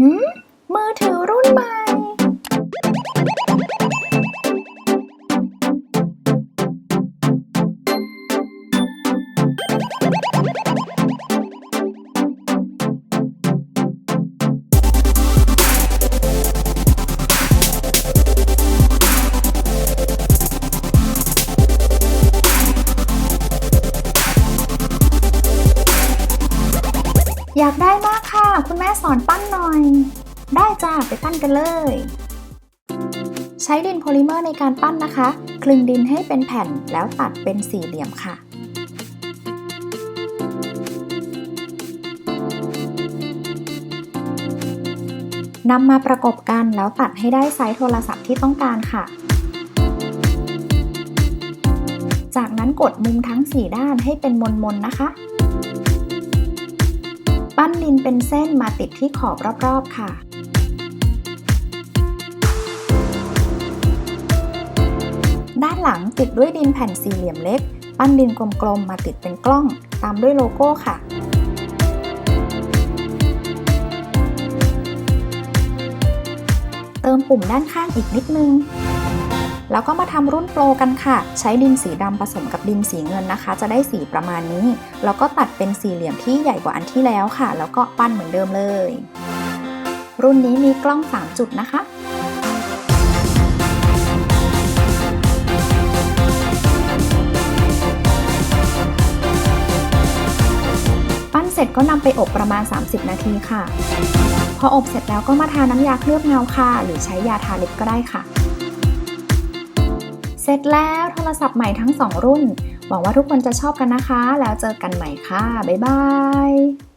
หืมมือถือรุ่นใหม่ อยากได้มากค่ะ คุณแม่สอนปั้นหน่อย ได้จ้าไปปั้นกันเลย ใช้ดินโพลิเมอร์ในการปั้นนะคะ คลึงดินให้เป็นแผ่นแล้วตัดเป็นสี่เหลี่ยมค่ะนำมาประกบกันแล้วตัดให้ได้ไซส์โทรศัพท์ที่ต้องการค่ะ จากนั้นกดมุมทั้ง 4 ด้านให้เป็นมนๆนะคะ ปั้นดินเป็นเส้นมาติดที่ขอบรอบๆค่ะด้านหลังติดด้วยดินแผ่นสี่เหลี่ยมเล็ก ปั้นดินกลมๆ มาติดเป็นกล้อง ตามด้วยโลโก้ค่ะ เติมปุ่มด้านข้างอีกนิดนึง แล้วก็มาทำรุ่นโปรกันค่ะ ใช้ดินสีดำผสมกับดินสีเงินนะคะ จะได้สีประมาณนี้ แล้วก็ตัดเป็นสี่เหลี่ยมที่ใหญ่กว่าอันที่แล้วค่ะ แล้วก็ปั้นเหมือนเดิมเลย รุ่นนี้มีกล้อง 3 จุดนะคะปั้นเสร็จก็นำไปอบประมาณ 30 นาทีค่ะ พออบเสร็จแล้วก็มาทาน้ำยาเคลือบเงาค่ะ หรือใช้ยาทาเล็บก็ได้ค่ะ สร็จแล้วโทรศัพท์ใหม่ทั้ง 2 รุ่น หวังว่าทุกคนจะชอบกันนะคะ แล้วเจอกันใหม่ค่ะ บ๊ายบาย